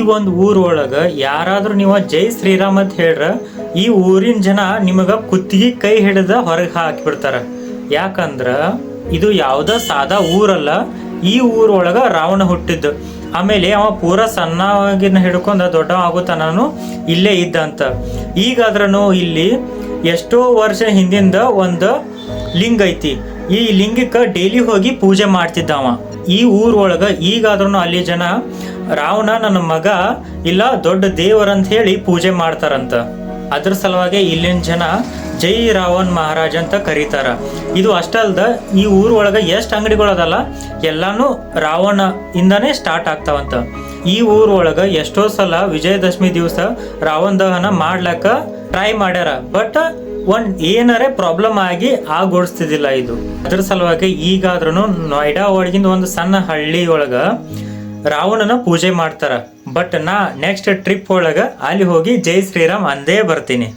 ಈ ಒಂದು ಒಳಗ ಯಾರಾದ್ರೂ ನೀವು ಜೈ ಶ್ರೀರಾಮ್ ಅಂತ ಹೇಳ್ರ, ಈ ಊರಿನ ಜನ ನಿಮಗ ಕುತ್ತಿಗೆ ಕೈ ಹಿಡಿದ ಹೊರಗೆ ಹಾಕಿಬಿಡ್ತಾರ. ಯಾಕಂದ್ರ ಇದು ಯಾವ್ದ ಸಾದಾ ಊರಲ್ಲ, ಈ ಊರೊಳಗ ರಾವಣ ಹುಟ್ಟಿದ್ದು. ಆಮೇಲೆ ಅವ ಪೂರ ಸಣ್ಣವಾಗಿನ ಹಿಡ್ಕೊಂಡ ದೊಡ್ಡ ಆಗೋ ತನನು ಇಲ್ಲೇ ಇದ್ದಂತ. ಈಗಾದ್ರೂ ಇಲ್ಲಿ ಎಷ್ಟೋ ವರ್ಷ ಹಿಂದಿಂದ ಒಂದು ಲಿಂಗ ಐತಿ. ಈ ಲಿಂಗಕ್ಕೆ ಡೈಲಿ ಹೋಗಿ ಪೂಜೆ ಮಾಡ್ತಿದ್ದವ. ಈ ಊರೊಳಗ ಈಗಾದ್ರೂ ಅಲ್ಲಿ ಜನ ರಾವಣ ನನ್ನ ಮಗ ಇಲ್ಲ ದೊಡ್ಡ ದೇವರಂತ ಹೇಳಿ ಪೂಜೆ ಮಾಡ್ತಾರಂತ. ಅದ್ರ ಸಲುವಾಗಿ ಇಲ್ಲಿನ ಜನ ಜೈ ರಾವಣ್ ಮಹಾರಾಜ ಅಂತ ಕರೀತಾರ. ಇದು ಅಷ್ಟಲ್ದ ಈ ಊರೊಳಗ ಎಷ್ಟು ಅಂಗಡಿಗಳದಲ್ಲ ಎಲ್ಲಾನು ರಾವಣ ಇಂದಾನೇ ಸ್ಟಾರ್ಟ್ ಆಗ್ತಾವಂತ. ಈ ಊರೊಳಗ ಎಷ್ಟೋ ಸಲ ವಿಜಯದಶಮಿ ದಿವಸ ರಾವಣ ದಹನ ಮಾಡ್ಲಕ್ಕ ಟ್ರೈ ಮಾಡ್ಯಾರ. ಬಟ್ ಒಂದ್ ಏನಾರೆ ಪ್ರಾಬ್ಲಮ್ ಆಗಿ ಆಗೋಡಿಸ್ತಿದ್ದಿಲ್ಲ ಇದು. ಅದ್ರ ಸಲುವಾಗಿ ಈಗಾದ್ರೂ ನೋಯ್ಡಾ ಒಳಗಿಂದ ಒಂದು ಸಣ್ಣ ಹಳ್ಳಿ ಒಳಗ ರಾವಣನ ಪೂಜೆ ಮಾಡ್ತಾರ. ಬಟ್ ನಾ ನೆಕ್ಸ್ಟ್ ಟ್ರಿಪ್ ಒಳಗ ಅಲ್ಲಿ ಹೋಗಿ ಜೈ ಶ್ರೀರಾಮ್ ಅಂದೇ ಬರ್ತೀನಿ.